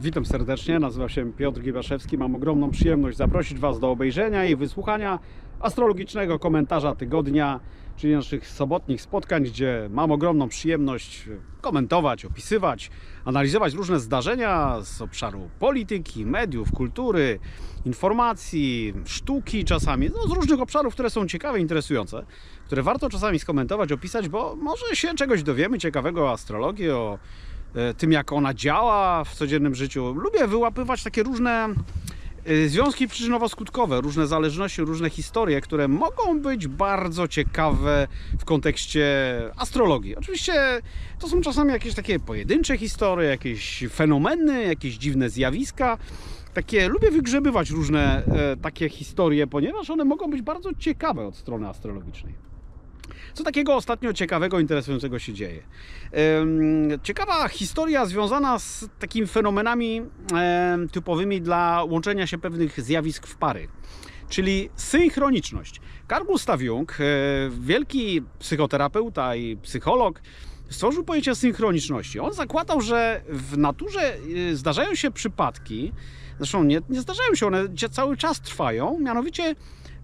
Witam serdecznie, nazywam się Piotr Giebaszewski. Mam ogromną przyjemność zaprosić Was do obejrzenia i wysłuchania astrologicznego komentarza tygodnia, czyli naszych sobotnich spotkań, gdzie mam ogromną przyjemność komentować, opisywać, analizować różne zdarzenia z obszaru polityki, mediów, kultury, informacji, sztuki czasami, no, z różnych obszarów, które są ciekawe, interesujące, które warto czasami skomentować, opisać, bo może się czegoś dowiemy ciekawego o astrologii, o tym, jak ona działa w codziennym życiu. Lubię wyłapywać takie różne e, związki przyczynowo-skutkowe, różne zależności, różne historie, które mogą być bardzo ciekawe w kontekście astrologii. Oczywiście to są czasami jakieś takie pojedyncze historie, jakieś fenomeny, jakieś dziwne zjawiska. Takie lubię wygrzebywać różne e, takie historie, ponieważ one mogą być bardzo ciekawe od strony astrologicznej. Co takiego ostatnio ciekawego, interesującego się dzieje? Ciekawa historia związana z takimi fenomenami typowymi dla łączenia się pewnych zjawisk w pary, czyli synchroniczność. Carl Gustav Jung, e, wielki psychoterapeuta i psycholog, stworzył pojęcie synchroniczności. On zakładał, że w naturze e, zdarzają się przypadki, zresztą nie, nie zdarzają się, one cały czas trwają, mianowicie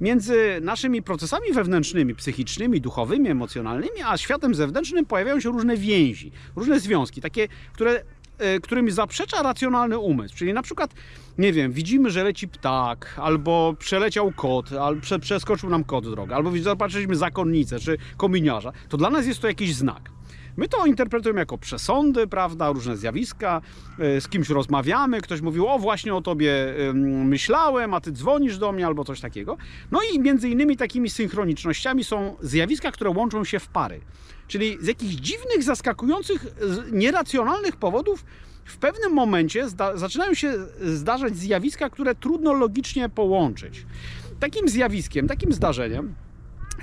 między naszymi procesami wewnętrznymi, psychicznymi, duchowymi, emocjonalnymi, a światem zewnętrznym pojawiają się różne więzi, różne związki, takie, które, e, którymi zaprzecza racjonalny umysł. Czyli na przykład, nie wiem, widzimy, że leci ptak, albo przeleciał kot, albo prze, przeskoczył nam kot drogę, albo zobaczyliśmy zakonnicę czy kominiarza. To dla nas jest to jakiś znak. My to interpretujemy jako przesądy, prawda, różne zjawiska, e, z kimś rozmawiamy, ktoś mówił, o właśnie o tobie myślałem, a ty dzwonisz do mnie albo coś takiego. No i między innymi takimi synchronicznościami są zjawiska, które łączą się w pary. Czyli z jakichś dziwnych, zaskakujących, nieracjonalnych powodów w pewnym momencie zaczynają się zdarzać zjawiska, które trudno logicznie połączyć. Takim zjawiskiem, takim zdarzeniem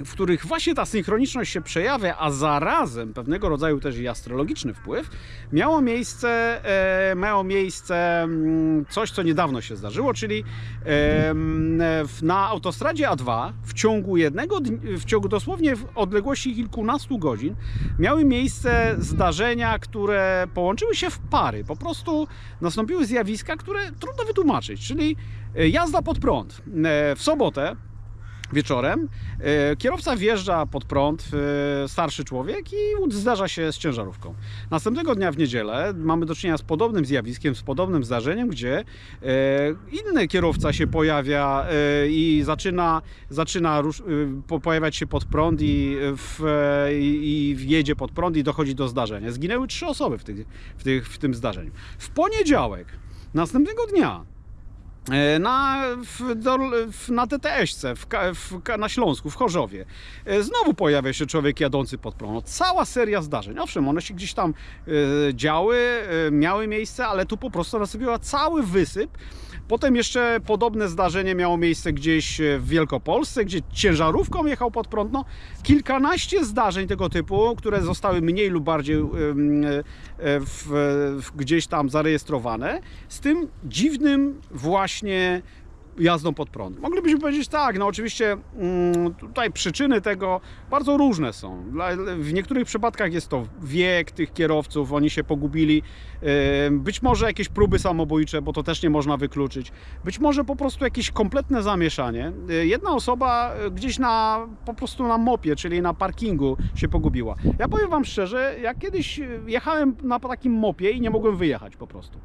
w których właśnie ta synchroniczność się przejawia, a zarazem pewnego rodzaju też i astrologiczny wpływ, miało miejsce, e, miało miejsce mm, coś, co niedawno się zdarzyło, czyli e, na autostradzie A2 w ciągu jednego, w ciągu dosłownie w odległości kilkunastu godzin miały miejsce zdarzenia, które połączyły się w pary. Po prostu nastąpiły zjawiska, które trudno wytłumaczyć, czyli e, jazda pod prąd. E, W sobotę wieczorem. E, Kierowca wjeżdża pod prąd, e, starszy człowiek i zdarza się z ciężarówką. Następnego dnia w niedzielę mamy do czynienia z podobnym zjawiskiem, z podobnym zdarzeniem, gdzie e, inny kierowca się pojawia i zaczyna, zaczyna pojawiać się pod prąd i, w, i i jedzie pod prąd i dochodzi do zdarzenia. Zginęły trzy osoby w, tych, w, tych, w tym zdarzeniu. W poniedziałek, następnego dnia, na, w, do, w, na TTS-ce, w, w, na Śląsku, w Chorzowie. E, Znowu pojawia się człowiek jadący pod prąd. No, Cała seria zdarzeń. Owszem, one się gdzieś tam e, działy, e, miały miejsce, ale tu po prostu nastąpiła cały wysyp. Potem jeszcze podobne zdarzenie miało miejsce gdzieś e, w Wielkopolsce, gdzie ciężarówką jechał pod prąd. No, kilkanaście zdarzeń tego typu, które zostały mniej lub bardziej e, gdzieś tam zarejestrowane, z tym dziwnym właśnie jazdą pod prąd. Moglibyśmy powiedzieć tak, no oczywiście mm, tutaj przyczyny tego bardzo różne są. W niektórych przypadkach jest to wiek tych kierowców, oni się pogubili. Być może jakieś próby samobójcze, bo to też nie można wykluczyć. Być może po prostu jakieś kompletne zamieszanie. E, Jedna osoba e, gdzieś na po prostu na mopie, czyli na parkingu się pogubiła. Ja powiem Wam szczerze, ja kiedyś e, jechałem na takim mopie i nie mogłem wyjechać po prostu.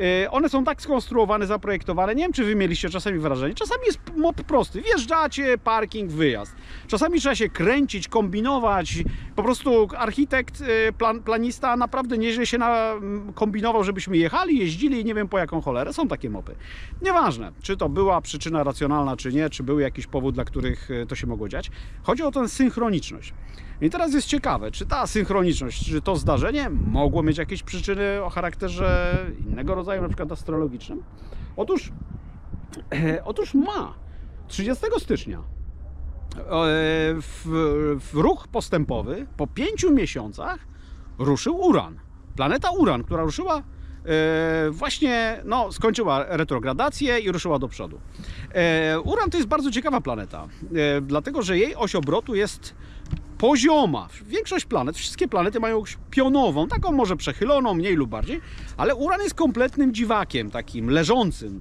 E, One są tak skonstruowane, zaprojektowane. Nie wiem, czy wy mieliście czasami wrażenie. Czasami jest mop prosty. Wjeżdżacie, parking, wyjazd. Czasami trzeba się kręcić, kombinować. Po prostu architekt, e, plan, planista naprawdę nieźle się na, kombinował, żebyśmy jechali, jeździli i nie wiem po jaką cholerę. Są takie mopy. Nieważne, czy to była przyczyna racjonalna, czy nie, czy był jakiś powód, dla których e, to się mogło dziać. Chodzi o tę synchroniczność. I teraz jest ciekawe, czy ta synchroniczność, czy to zdarzenie mogło mieć jakieś przyczyny o charakterze innego rodzaju, na przykład astrologicznym? Otóż, e, otóż ma. 30 stycznia e, w, w ruch postępowy po pięciu miesiącach ruszył Uran. Planeta Uran, która ruszyła e, właśnie, no, skończyła retrogradację i ruszyła do przodu. E, Uran to jest bardzo ciekawa planeta, e, dlatego że jej oś obrotu jest pozioma. Większość planet, wszystkie planety mają pionową, taką może przechyloną, mniej lub bardziej, ale Uran jest kompletnym dziwakiem, takim leżącym,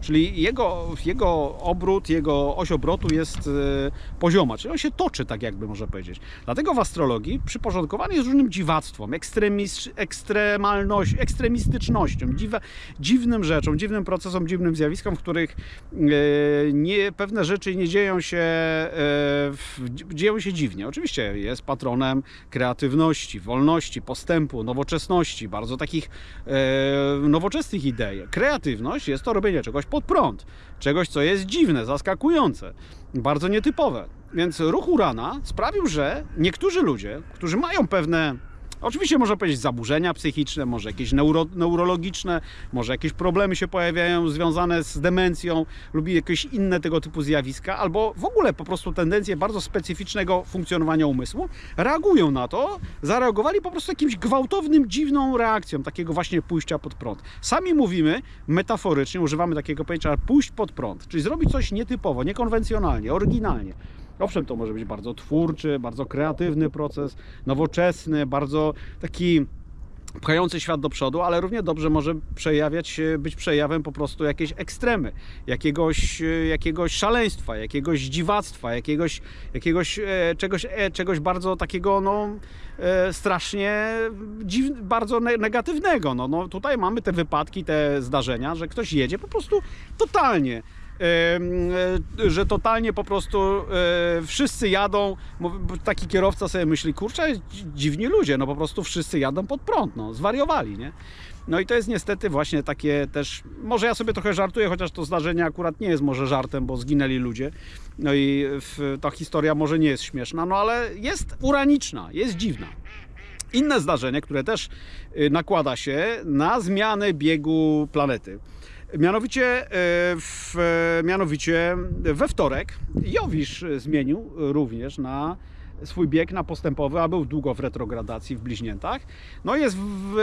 czyli jego, jego obrót, jego oś obrotu jest e, pozioma, czyli on się toczy, tak jakby można powiedzieć. Dlatego w astrologii przyporządkowany jest różnym dziwactwom, ekstremalność, ekstremistycznością, dziwa, dziwnym rzeczom, dziwnym procesom, dziwnym zjawiskom, w których e, nie, pewne rzeczy nie dzieją się, e, dzieją się dziwnie. Oczywiście jest patronem kreatywności, wolności, postępu, nowoczesności, bardzo takich e, nowoczesnych idei. Kreatywność jest to robienie czegoś pod prąd, czegoś, co jest dziwne, zaskakujące, bardzo nietypowe. Więc ruch Urana sprawił, że niektórzy ludzie, którzy mają pewne Oczywiście można powiedzieć zaburzenia psychiczne, może jakieś neuro, neurologiczne, może jakieś problemy się pojawiają związane z demencją lub jakieś inne tego typu zjawiska, albo w ogóle po prostu tendencje bardzo specyficznego funkcjonowania umysłu, reagują na to, zareagowali po prostu jakimś gwałtownym, dziwną reakcją, takiego właśnie pójścia pod prąd. Sami mówimy, metaforycznie używamy takiego pojęcia pójść pod prąd, czyli zrobić coś nietypowo, niekonwencjonalnie, oryginalnie. Owszem, to może być bardzo twórczy, bardzo kreatywny proces, nowoczesny, bardzo taki pchający świat do przodu, ale równie dobrze może przejawiać, być przejawem po prostu jakiejś ekstremy, jakiegoś, e, jakiegoś szaleństwa, jakiegoś dziwactwa, jakiegoś, jakiegoś e, czegoś, e, czegoś bardzo takiego no, e, strasznie dziw, bardzo ne- negatywnego. No, no, tutaj mamy te wypadki, te zdarzenia, że ktoś jedzie po prostu totalnie że totalnie po prostu e, wszyscy jadą, taki kierowca sobie myśli, kurczę, dzi- dziwni ludzie, no po prostu wszyscy jadą pod prąd, no, zwariowali, nie? No i to jest niestety właśnie takie też, może ja sobie trochę żartuję, chociaż to zdarzenie akurat nie jest może żartem, bo zginęli ludzie, no i ta historia może nie jest śmieszna, no ale jest uraniczna, jest dziwna. Inne zdarzenie, które też y, nakłada się na zmianę biegu planety. Mianowicie, y, w, mianowicie we wtorek Jowisz zmienił również na swój bieg na postępowy, a był długo w retrogradacji w bliźniętach. No jest w,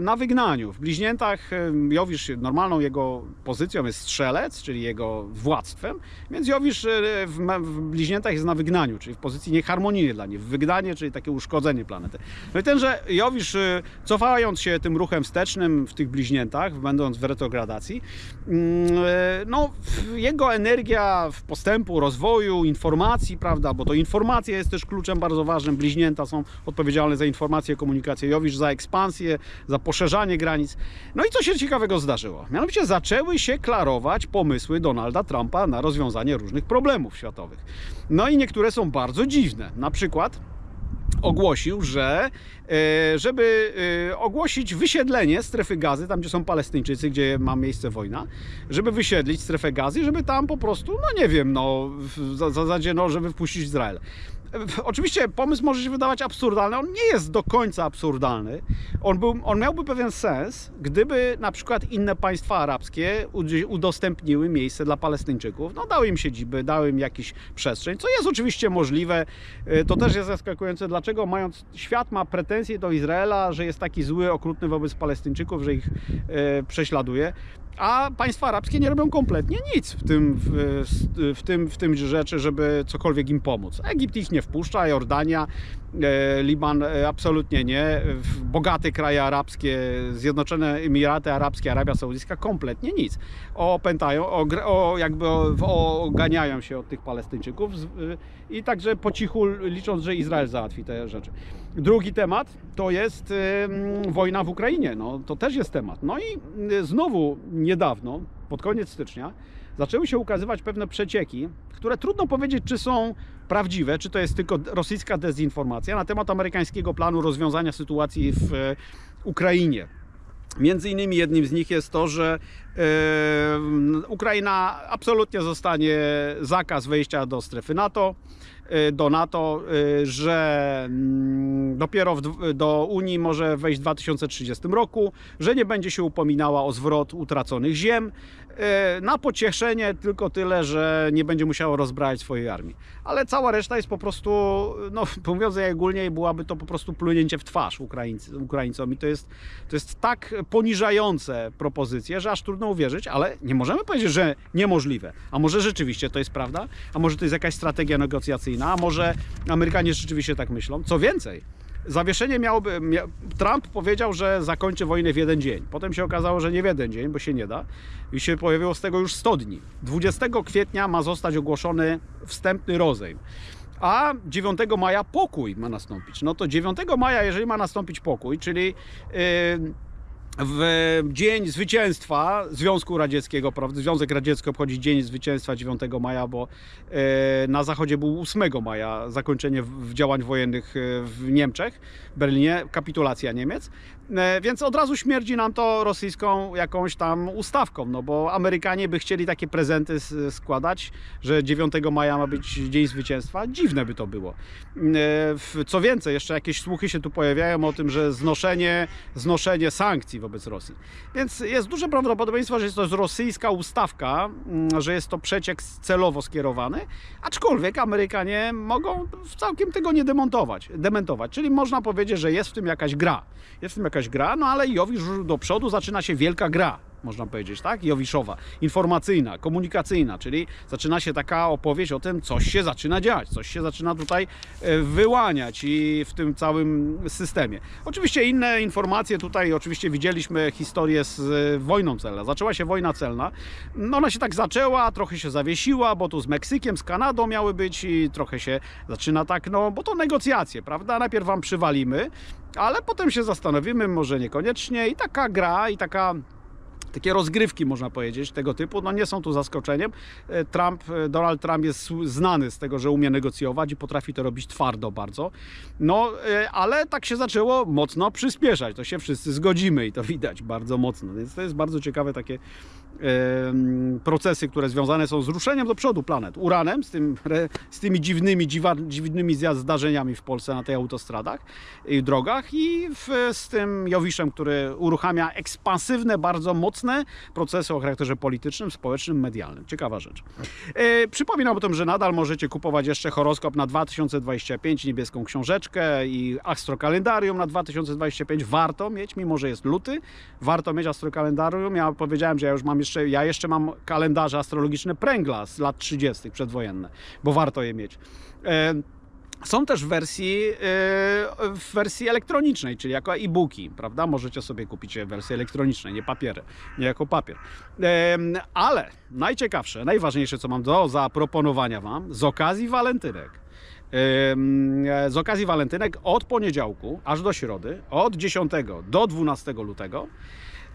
na wygnaniu. W bliźniętach Jowisz, normalną jego pozycją jest strzelec, czyli jego władztwem, więc Jowisz y, w, w bliźniętach jest na wygnaniu, czyli w pozycji nieharmonijnej dla w wygnanie, czyli takie uszkodzenie planety. No i tenże Jowisz, y, cofając się tym ruchem wstecznym w tych bliźniętach, będąc w retrogradacji, mm, y, no jego energia w postępu, rozwoju, informacji, prawda, bo to informacja jest też kluczem bardzo ważnym. Bliźnięta są odpowiedzialne za informację, komunikację, Jowisz za ekspansję, za poszerzanie granic. No i co się ciekawego zdarzyło? Mianowicie zaczęły się klarować pomysły Donalda Trumpa na rozwiązanie różnych problemów światowych. No i niektóre są bardzo dziwne. Na przykład ogłosił, że e, żeby e, ogłosić wysiedlenie strefy gazy, tam gdzie są Palestyńczycy, gdzie ma miejsce wojna, żeby wysiedlić strefę gazy, żeby tam po prostu, no nie wiem, no za- no, żeby wpuścić Izrael. Oczywiście pomysł może się wydawać absurdalny, on nie jest do końca absurdalny. On, był, on miałby pewien sens, gdyby na przykład inne państwa arabskie udostępniły miejsce dla Palestyńczyków, no dały im siedziby, dały im jakiś przestrzeń, co jest oczywiście możliwe. E, To też jest zaskakujące, dlaczego mając, świat ma pretensje do Izraela, że jest taki zły, okrutny wobec Palestyńczyków, że ich e, prześladuje. A państwa arabskie nie robią kompletnie nic w tym, w, w tym, w tym rzeczy, żeby cokolwiek im pomóc. Egipt ich nie wpuszcza, Jordania, e, Liban e, absolutnie nie. Bogate kraje arabskie, Zjednoczone Emiraty Arabskie, Arabia Saudyjska kompletnie nic. Opętają, ogr- o, jakby o, oganiają się od tych Palestyńczyków z- i także po cichu licząc, że Izrael załatwi te rzeczy. Drugi temat to jest wojna w Ukrainie. No, to też jest temat. No i y, znowu niedawno, pod koniec stycznia, zaczęły się ukazywać pewne przecieki, które trudno powiedzieć, czy są prawdziwe, czy to jest tylko rosyjska dezinformacja na temat amerykańskiego planu rozwiązania sytuacji w e, Ukrainie. Między innymi jednym z nich jest to, że Ukraina absolutnie zostanie zakaz wejścia do strefy NATO, do NATO, e, że mm, dopiero do Unii może wejść w 2030 roku, że nie będzie się upominała o zwrot utraconych ziem. E, Na pocieszenie tylko tyle, że nie będzie musiało rozbrać swojej armii. Ale cała reszta jest po prostu, no mówiąc najogólniej, byłaby to po prostu plunięcie w twarz Ukraińcy, Ukraińcom i to jest, to jest tak poniżające propozycje, że aż trudno uwierzyć, ale nie możemy powiedzieć, że niemożliwe. A może rzeczywiście to jest prawda? A może to jest jakaś strategia negocjacyjna? Wojna, a może Amerykanie rzeczywiście tak myślą. Co więcej, zawieszenie miałoby. Mia, Trump powiedział, że zakończy wojnę w jeden dzień. Potem się okazało, że nie w jeden dzień, bo się nie da. I się pojawiło z tego już 100 dni. 20 kwietnia ma zostać ogłoszony wstępny rozejm. A 9 maja pokój ma nastąpić. No to 9 maja, jeżeli ma nastąpić pokój, czyli. Yy, w dzień zwycięstwa Związku Radzieckiego, prawda? Związek Radziecki obchodzi Dzień Zwycięstwa 9 maja, bo e, na zachodzie był 8 maja zakończenie działań wojennych e, w Niemczech, Berlinie, kapitulacja Niemiec. E, Więc od razu śmierdzi nam to rosyjską jakąś tam ustawką, no bo Amerykanie by chcieli takie prezenty składać, że 9 maja ma być Dzień Zwycięstwa. Dziwne by to było. E, Co więcej, jeszcze jakieś słuchy się tu pojawiają o tym, że znoszenie, znoszenie sankcji wobec Rosji. Więc jest duże prawdopodobieństwo, że jest to rosyjska ustawka, mm, że jest to przeciek celowo skierowany, aczkolwiek Amerykanie mogą całkiem tego nie demontować, dementować. Czyli można powiedzieć, że jest w tym jakaś gra. Jest w tym jakaś gra, no ale Jowisz do przodu zaczyna się wielka gra. Można powiedzieć, tak? Jowiszowa, informacyjna, komunikacyjna, czyli zaczyna się taka opowieść o tym, coś się zaczyna dziać, coś się zaczyna tutaj e, wyłaniać i w tym całym systemie. Oczywiście inne informacje tutaj, oczywiście widzieliśmy historię z e, wojną celną. Zaczęła się wojna celna. No Ona się tak zaczęła, trochę się zawiesiła, bo tu z Meksykiem, z Kanadą miały być i trochę się zaczyna tak, no bo to negocjacje, prawda? Najpierw wam przywalimy, ale potem się zastanowimy, może niekoniecznie i taka gra i taka takie rozgrywki, można powiedzieć, tego typu, no nie są tu zaskoczeniem. E, Trump, e, Donald Trump jest znany z tego, że umie negocjować i potrafi to robić twardo bardzo. No, e, ale tak się zaczęło mocno przyspieszać. To się wszyscy zgodzimy i to widać bardzo mocno. Więc to jest bardzo ciekawe takie procesy, które związane są z ruszeniem do przodu planet. Uranem, z, tym, z tymi dziwnymi, dziwa, dziwnymi zdarzeniami w Polsce na tych autostradach i drogach i w, z tym Jowiszem, który uruchamia ekspansywne, bardzo mocne procesy o charakterze politycznym, społecznym, medialnym. Ciekawa rzecz. E, przypominam o tym, że nadal możecie kupować jeszcze horoskop na 2025, niebieską książeczkę i astrokalendarium na 2025. Warto mieć, mimo że jest luty, warto mieć astrokalendarium. Ja powiedziałem, że ja już mam jeszcze, ja jeszcze mam kalendarze astrologiczne Pręgla z lat 30. przedwojenne, bo warto je mieć. E, są też w wersji, yy, w wersji elektronicznej, czyli jako e-booki, prawda? Możecie sobie kupić je w wersji elektronicznej, nie papiery, nie jako papier. Em, Ale najciekawsze, najważniejsze, co mam do zaproponowania Wam z okazji walentynek. Z okazji walentynek od poniedziałku aż do środy, od 10 do 12 lutego,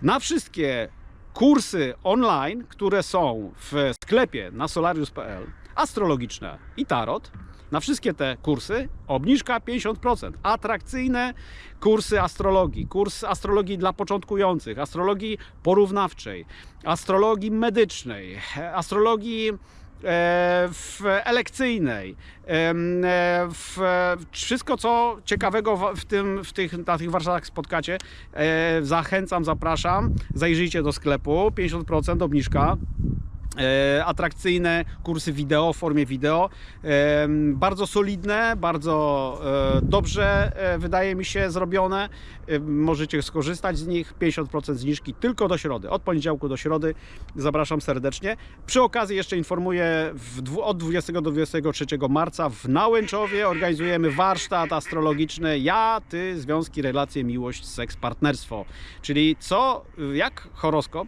na wszystkie kursy online, które są w sklepie na solarius.pl, astrologiczne i tarot, na wszystkie te kursy obniżka 50%. Atrakcyjne kursy astrologii, kurs astrologii dla początkujących, astrologii porównawczej, astrologii medycznej, astrologii w elekcyjnej, e, w, wszystko co ciekawego w, w, tym, w tych, na tych warsztatach spotkacie, e, zachęcam, zapraszam, zajrzyjcie do sklepu, 50% obniżka. E, atrakcyjne kursy wideo w formie wideo. Bardzo solidne, bardzo e, dobrze e, wydaje mi się zrobione. Możecie skorzystać z nich. 50% zniżki tylko do środy. Od poniedziałku do środy. Zapraszam serdecznie. Przy okazji jeszcze informuję, od 20 do 23 marca w Nałęczowie organizujemy warsztat astrologiczny Ja, Ty, Związki, Relacje, Miłość, Seks, Partnerstwo. Czyli co, jak horoskop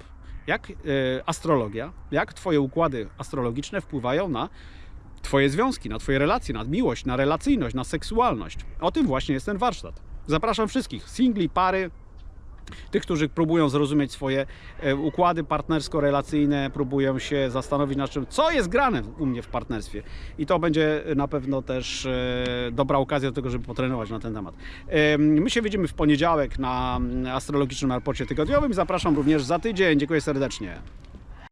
jak e, astrologia, jak Twoje układy astrologiczne wpływają na Twoje związki, na Twoje relacje, na miłość, na relacyjność, na seksualność. O tym właśnie jest ten warsztat. Zapraszam wszystkich, singli, pary, tych, którzy próbują zrozumieć swoje e, układy partnersko-relacyjne, próbują się zastanowić nad czym, co jest grane u mnie w partnerstwie. I to będzie na pewno też e, dobra okazja do tego, żeby potrenować na ten temat. My się widzimy w poniedziałek na mm, astrologicznym raporcie tygodniowym. Zapraszam również za tydzień. Dziękuję serdecznie.